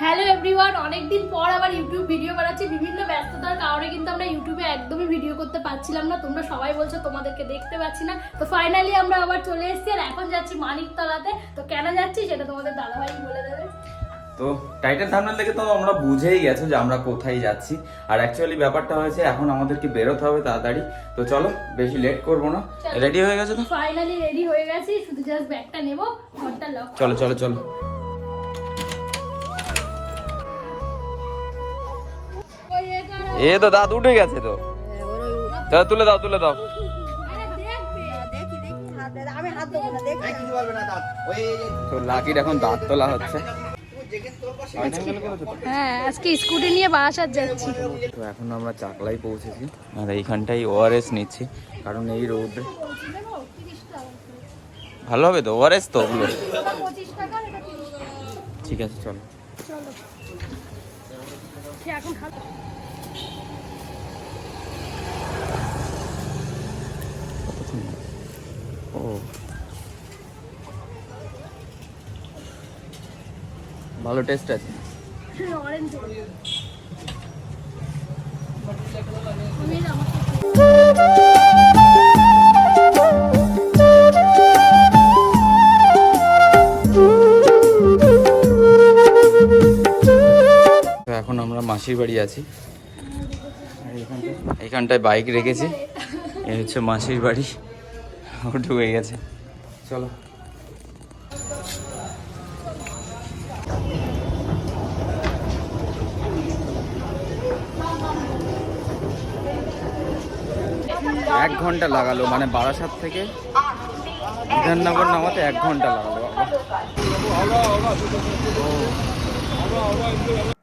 Hello everyone অনেকদিন পর আবার ইউটিউব ভিডিও বানাচ্ছি। বিভিন্ন ব্যস্ততার কারণে কিন্তু আমরা ইউটিউবে একদমই ভিডিও করতে পারছিলাম না। তোমরা সবাই বলছো তোমাদেরকে দেখতে পাচ্ছি না। তো ফাইনালি আমরা আবার চলে এসেছি আর এখন যাচ্ছি মানিকতলাতে। তো কেন যাচ্ছি সেটা তোমাদের দাদাভাই বলে দেবে? তো টাইটেল থামনেল দেখে তো আমরা বুঝেই গেছো যে আমরা কোথায় যাচ্ছি। আর অ্যাকচুয়ালি ব্যাপারটা হয়েছে এখন আমাদেরকে বেরোতে হবে তাড়াতাড়ি। তো চলো বেশি লেট করব না। রেডি হয়ে গেছো তো? ফাইনালি রেডি হয়ে গেছি শুধু জাস্ট ব্যাগটা নেব ঘরটা লক চলো চলো চলো। এ তো দাঁত উঠে গেছে তো। তুলে দাও তুলে দাও। তো লাকির এখন দাঁত তোলা হচ্ছে। হ্যাঁ আজকে স্কুটি নিয়ে বাসার যাচ্ছি। তো এখন আমরা চাকলাই পৌঁছেছি। আর এইখানটাই ওআরএস নিচ্ছি কারণ এই রোদ ভালো হবে তো ওআরএস তো ওগুলো। ঠিক আছে চলো। চলো সে এখন খাব ও। ভালো টেস্ট আছে। এখন আমরা মাসির বাড়ি আছি। এইখানটায় বাইক রেখেছি। এই হচ্ছে মাসির বাড়ি। ঢুকে গেছে। চলো। এক ঘণ্টা লাগালো মানে বারাসাত থেকে বিধাননগর নামাতে এক ঘণ্টা লাগালো। বাবা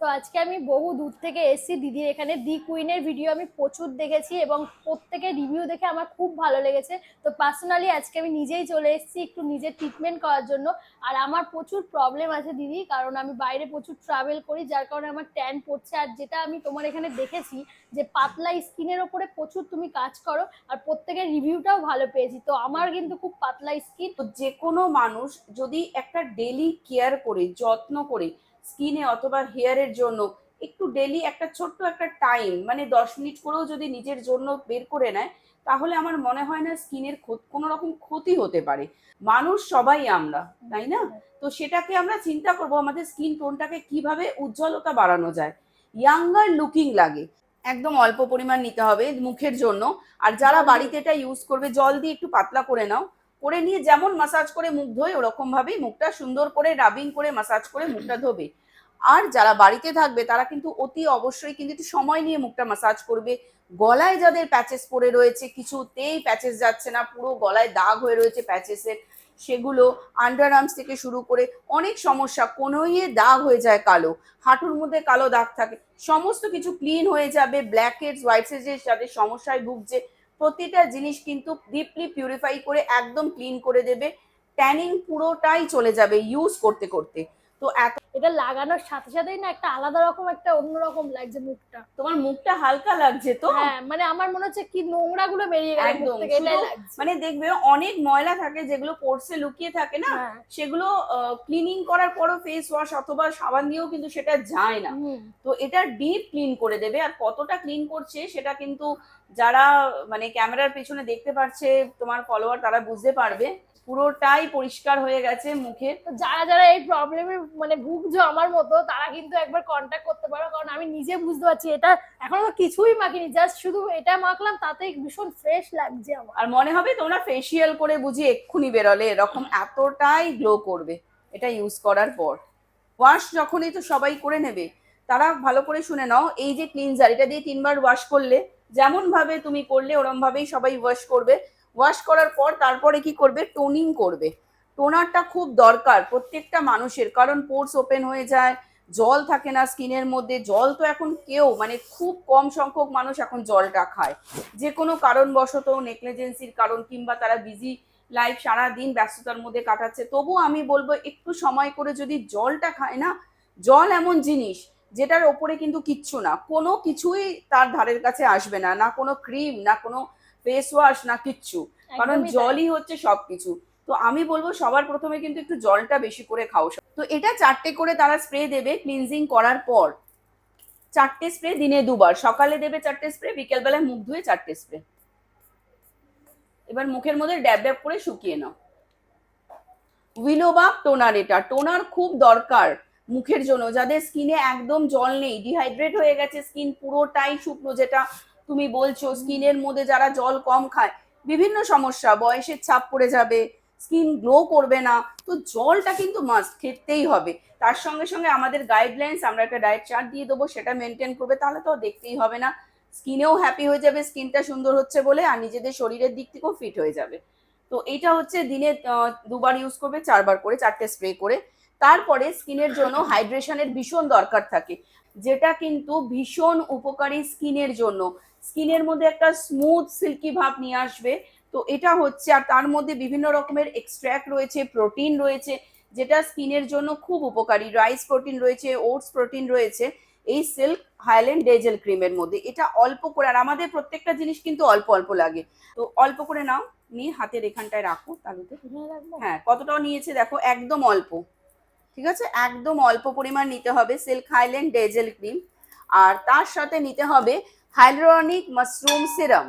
তো আজকে আমি বহু দূর থেকে এসেছি। দিদির এখানে দি কুইনের ভিডিও আমি প্রচুর দেখেছি এবং প্রত্যেকের রিভিউ দেখে আমার খুব ভালো লেগেছে। তো পার্সোনালি আজকে আমি নিজেই চলে এসেছি একটু নিজের ট্রিটমেন্ট করার জন্য। আর আমার প্রচুর প্রবলেম আছে দিদি, কারণ আমি বাইরে প্রচুর ট্রাভেল করি, যার কারণে আমার ট্যান পড়ছে। আর যেটা আমি তোমার এখানে দেখেছি যে পাতলা স্কিনের ওপরে প্রচুর তুমি কাজ করো, আর প্রত্যেকের রিভিউটাও ভালো পেয়েছি। তো আমার কিন্তু খুব পাতলা স্কিন তো যে কোনো মানুষ যদি একটা ডেলি কেয়ার করে, যত্ন করে স্কিনে অথবা হেয়ারের জন্য একটু ডেলি একটা ছোট্ট একটা টাইম মানে দশ মিনিট করেও যদি নিজের জন্য বের করে নেয় তাহলে আমার মনে হয় না স্কিনের কোনো রকম ক্ষতি হতে পারে। মানুষ সবাই আমরা তাই না? তো সেটাকে আমরা চিন্তা করব আমাদের স্কিন টোনটাকে কীভাবে উজ্জ্বলতা বাড়ানো যায়। ইয়াঙ্গার লুকিং লাগে। একদম অল্প পরিমাণ নিতে হবে মুখের জন্য। আর যারা বাড়িতে এটা ইউজ করবে জল দিয়ে একটু পাতলা করে নাও। করে নিয়ে যেমন মাসাজ করে মুখ ধোয়, ওরকম ভাবেই মুখটা সুন্দর করে রাবিং করে মাসাজ করে মুখটা ধোবে। আর যারা বাড়িতে থাকবে, তারা কিন্তু অতি অবশ্যই কিন্তু একটু সময় নিয়ে মুখটা মাসাজ করবে। গলায় যাদের প্যাচেস পড়ে রয়েছে, কিছুতেই প্যাচেস যাচ্ছে না, পুরো গলায় দাগ হয়ে রয়েছে প্যাচেসের সেগুলো আন্ডার আর্মস থেকে শুরু করে অনেক সমস্যা, কোনোইয়ে দাগ হয়ে যায় কালো, হাঁটুর মধ্যে কালো দাগ থাকে, সমস্ত কিছু ক্লিন হয়ে যাবে ব্ল্যাক হেডস হোয়াইট যাদের সমস্যায় ভুগছে প্রতিটা জিনিস কিন্তু ডিপলি পিউরিফাই করে একদম ক্লিন করে দেবে। ট্যানিং পুরোটাই চলে যাবে ইউজ করতে করতে। তো এত এটা লাগানোর সাথে সাথেই না একটা আলাদা রকম একটা অন্যরকম লাগছে মুখটা। তোমার মুখটা হালকা লাগছে তো? হ্যাঁ মানে আমার মনে হচ্ছে কি নোংরা গুলো বেরিয়ে গেল একদম মানে দেখবে অনেক ময়লা থাকে যেগুলো পোর্সে লুকিয়ে থাকে না হ্যাঁ। সেগুলো ক্লিনিং করার পরও ফেস ওয়াশ অথবা সাবান দিয়েও কিন্তু সেটা যায় না। তো এটা ডিপ ক্লিন করে দেবে আর কতটা ক্লিন করছে সেটা কিন্তু যারা মানে ক্যামেরার পেছনে দেখতে পারছে তোমার ফলোয়ার তারা বুঝতে পারবে। পুরোটাই পরিষ্কার হয়ে গেছে মুখে। তো যারা যারা এই প্রবলেমে মানে ভুগছো আমার মতো তারা কিন্তু একবার কন্ট্যাক্ট করতে পারো। কারণ আমি নিজে বুঝতে পারছি এটা এখনও তো কিছুই মাখিনি। জাস্ট শুধু এটা মাখলাম তাতেই ভীষণ ফ্রেশ লাগছে আমার। আর মনে হবে তোমরা ফেসিয়াল করে বুঝি এক্ষুনি বেরোলে। এরকম এতটাই গ্লো করবে এটা ইউজ করার পর। ওয়াশ যখনই তো সবাই করে নেবে তারা ভালো করে শুনে নাও। এই যে ক্লিনজার এটা দিয়ে তিনবার ওয়াশ করলে যেমন ভাবে তুমি করলে, ওরম ভাবেই সবাই ওয়াশ করবে। ওয়াশ করার পর তারপরে কি করবে? টোনিং করবে। টোনারটা খুব দরকার প্রত্যেকটা মানুষের, কারণ পোর্স ওপেন হয়ে যায়, জল থাকে না স্কিনের মধ্যে, জল তো এখন কেউ মানে খুব কম সংখ্যক মানুষ এখন জলটা খায়। যে কোনো কারণবশত নেকলেজেন্সির কারণ, কিংবা তারা বিজি লাইফ সারা দিন ব্যস্ততার মধ্যে কাটাচ্ছে তবু আমি বলব একটু সময় করে যদি জলটা খায় না, জল এমন জিনিস যেটার ওপরে কিন্তু কিচ্ছু না। কোনো কিছুই তার ধারের কাছে আসবে না না কোনো ক্রিম না কোনো ফেস ওয়াশ না কিচ্ছু। কারণ জলই হচ্ছে সবকিছু। তো তো আমি বলব সবার প্রথমে কিন্তু একটু জলটা বেশি করে খাও। তো এটা চারটে করে তারা স্প্রে দেবে ক্লিনজিং করার পর। চারটে স্প্রে দিনে দুবার। সকালে দেবে চারটে স্প্রে বিকেলবেলায় মুখ ধুয়ে চারটে স্প্রে এবার মুখের মধ্যে ড্যাব ড্যাব করে শুকিয়ে নাও। উইলোবাক টোনার এটা। টোনার খুব দরকার। মুখের জন্য। যাদের স্কিনে একদম জল নেই ডিহাইড্রেট হয়ে গেছে স্কিন পুরোটাই শুকনো, যেটা তুমি বলছো স্কিনের মধ্যে যারা জল কম খায়, বিভিন্ন সমস্যা, বয়সের ছাপ পড়ে যাবে স্কিন গ্লো করবে না, তো জলটা কিন্তু মাস্ট খেতেই হবে। তার সঙ্গে সঙ্গে আমাদের গাইডলাইন্স আমরা একটা ডায়েট চার্ট দিয়ে দেবো, সেটা মেনটেন করবে, তাহলে তো দেখতেই হবে না। স্কিনেও হ্যাপি হয়ে যাবে স্কিনটা সুন্দর হচ্ছে বলে, আর নিজেদের শরীরের দিক থেকেও ফিট হয়ে যাবে। তো এটা হচ্ছে দিনে দুবার ইউজ করবে, চারবার করে, চারটে স্প্রে করে। তারপরে স্কিনের জন্য হাইড্রেশনের ভীষণ দরকার থাকে। যেটা কিন্তু ভীষণ উপকারী স্কিনের জন্য। স্কিনের মধ্যে একটা স্মুথ সিল্কি ভাব নিয়ে আসবে। তো এটা হচ্ছে আর তার মধ্যে বিভিন্ন রকমের এক্সট্র্যাক্ট রয়েছে প্রোটিন রয়েছে যেটা স্কিনের জন্য খুব উপকারী। রাইস প্রোটিন রয়েছে ওটস প্রোটিন রয়েছে এই সিল্ক হাইল্যান্ড ডেজেল ক্রিমের মধ্যে। এটা অল্প করে আর আমাদের প্রত্যেকটা জিনিস কিন্তু অল্প অল্প লাগে। তো অল্প করে নাও নিয়ে হাতের এখানটায় রাখো তালুতে। হ্যাঁ কতটাও নিয়েছে দেখো একদম অল্প। ঠিক আছে? একদম অল্প পরিমাণ নিতে হবে সিল্ক হাইল্যান্ড ডেজেল ক্রিম। আর তার সাথে নিতে হবে hyaluronic mushroom serum.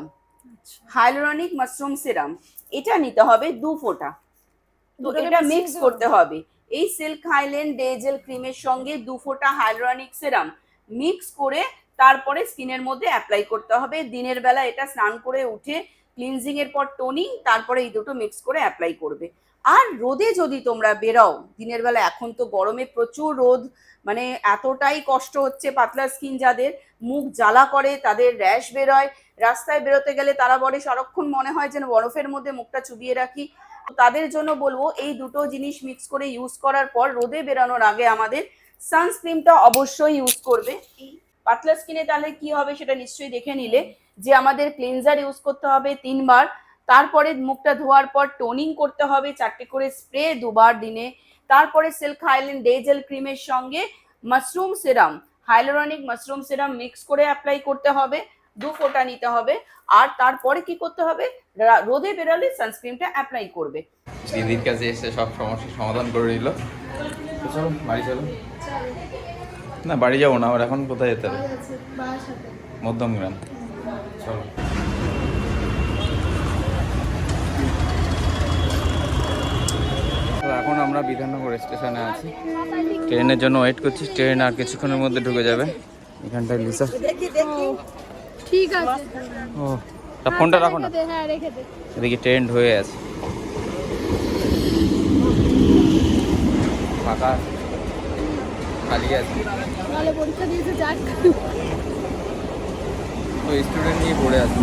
Hyaluronic mushroom serum. এটা নিতে হবে দু ফোঁটা। তো এটা মিক্স করতে করতে হবে। এই সিল্ক হাইল্যান্ড ডেজেল ক্রিমের সঙ্গে দু ফোঁটা হাইলোরনিক সিরাম মিক্স করে তারপরে স্কিনের মধ্যে অ্যাপ্লাই করতে হবে। দিনের বেলা এটা স্নান করে উঠে ক্লিনজিং এর পর টোনিং তারপরে এই দুটো মিক্স করে অ্যাপ্লাই করবে। আর রোদে যদি তোমরা বেরাও, দিনের বেলা এখন তো গরমে প্রচুর রোদ মানে এতটাই কষ্ট হচ্ছে পাতলা স্কিন যাদের, মুখ জ্বালা করে, তাদের র্যাশ বেরোয়। রাস্তায় বেরোতে গেলে তারা বলে, সারাক্ষণ মনে হয় যেন বরফের মধ্যে মুখটা চুবিয়ে রাখি। তাদের জন্য বলব, এই দুটো জিনিস মিক্স করে ইউজ করার পর, রোদে বেরানোর আগে আমাদের সানস্ক্রিনটা অবশ্যই ইউজ করবে। পাতলা স্কিনে তাহলে কি হবে সেটা নিশ্চয়ই দেখে নিলে, যে আমাদের ক্লিনজার ইউজ করতে হবে তিনবার। তারপরে মুখটা ধোয়ার পর টোনিং করতে হবে চারটে করে স্প্রে দুবার দিনে। তারপরে সিল্ক হাইল্যান্ড ডে জেল ক্রিমের সঙ্গে mushroom serum hyaluronic mushroom serum mix করে অ্যাপ্লাই করতে হবে দু ফোঁটা নিতে হবে। আর তারপরে কি করতে হবে? রোদে বেরোলে সানস্ক্রিনটা অ্যাপ্লাই করবে। দিদির কাছে এসে সব সমস্যার সমাধান করে নিল। চলো বাড়ি চলো। না বাড়ি যাব না আবার এখন কোথায় যেতে হবে? মধ্যমগ্রাম। চলো। এখন আমরা বিধাননগর স্টেশনে আছি। ট্রেনের জন্য ওয়েট করছি ট্রেন আর কিছুক্ষণের মধ্যে ঢুকে যাবে। এখানটায় লিসা। ঠিক আছে। ও তা ফোনটা রাখো না। হ্যাঁ এদিকে ট্রেন হয়ে আছে ফাঁকা খালি আছে। পরীক্ষা দিয়েছে যাক। তো স্টুডেন্ট নিয়ে পড়ে আছে।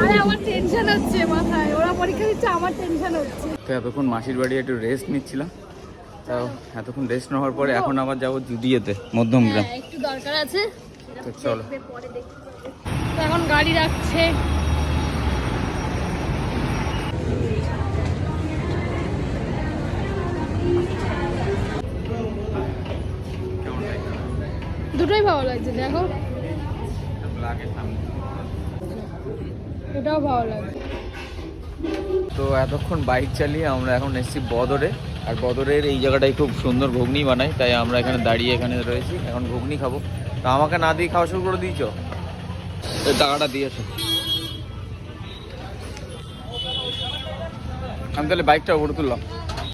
আরে আমার টেনশন হচ্ছে মাথায়। ওরা পরীক্ষা দিচ্ছে আমার টেনশন হচ্ছে। তো এতক্ষণ মাসির বাড়ি একটু রেস্ট নিচ্ছিলাম। তাও এতক্ষণ রেস্ট নেওয়ার পরে এখন আবার যাব জুডিয়েতে মধ্যমগ্রাম হ্যাঁ একটু দরকার আছে। তো চলো। তো এখন গাড়ি রাখছে। দুটোই ভালো লাগছে দেখো। এটাও ভালো লাগে। তো এতক্ষণ বাইক চালিয়ে আমরা এখন এসেছি বদরে। আর বদরের এই জায়গাটায় খুব সুন্দর ঘুগনি বানাই, তাই আমরা এখানে দাঁড়িয়ে এখানে রয়েছি। এখন ঘুগনি খাব। তো আমাকে না দিয়ে খাওয়া শুরু করে দিয়েছ? এই টাকাটা দিয়েছ আমি তাহলে বাইকটা উপরে তুললাম।